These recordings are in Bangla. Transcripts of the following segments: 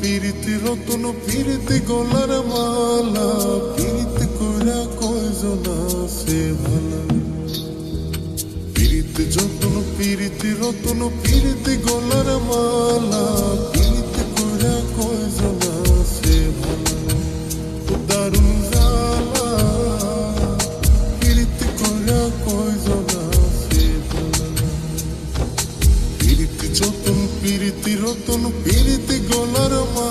পীড়িত রতন, পীড়িত গলার মালা, পীড়িত কইরা কয়জন আছে ভালা পীড়িত যতন, পীড়িত রতন, পীড়িত গলার মালা, পীড়িত কইরা কয়জন আছে ভালা দারুণ কয়জন আছে ভালা পীড়িতি যতন পীড়িতি রতন পিরিতি গলার মালা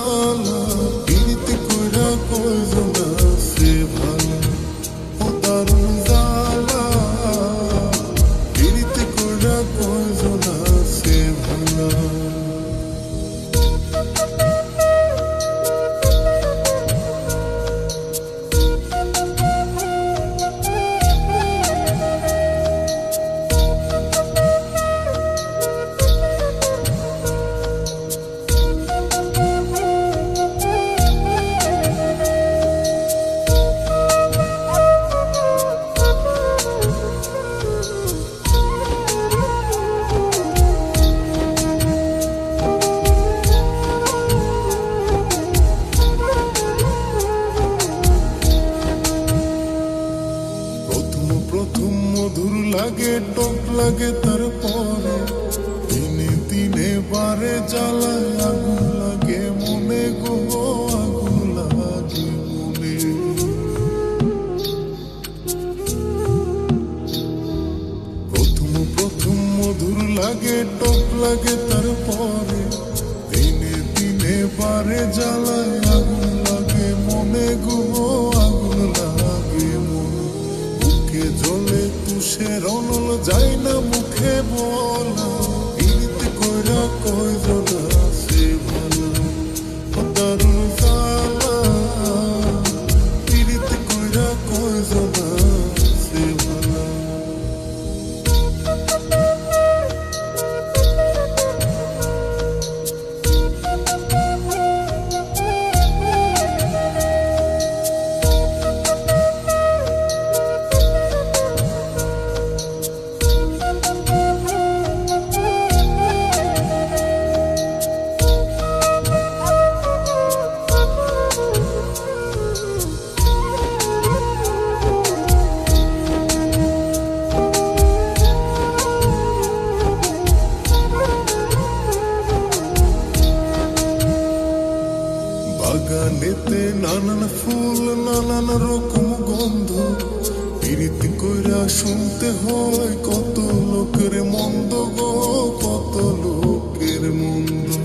লাগে তারপরে দিনে দিনে বারে জ্বালায় আগুন লাগে মনে গো আগুন লাগে মনে। প্রথম প্রথম মধুর লাগে, টক লাগে তারপরে দিনে দিনে বারে জ্বালায় আগুন লাগে মনে গো তুষের অনল যায় না মুখে বলা। পীড়িত কইরা কয়জন আছে বাগানেতে নানান ফুল, নানান রকম গন্ধ। পিরিতি কইরা শুনতে হয় কত লোকের মন্দ গো, কত লোকের মন্দ।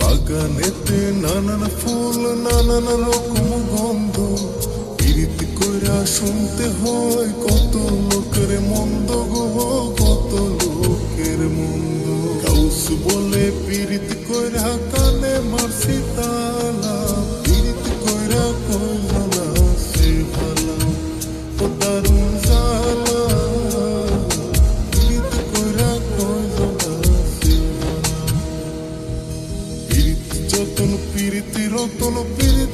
বাগানেতে নানান ফুল, নানান রকম গন্ধ। পিরিতি কইরা শুনতে হয় কত লোকের মন্দ গো, কত লোকের মন্দ। বলে পীড়িত কইরা কানে মারছি তালা, পীড়িত কইরা কইলা না সে ভালা ও দারুণ জালা পীড়িত কইরা কইলা না সে ভালা পীড়িত যতন পীড়িত, রতন পীড়িত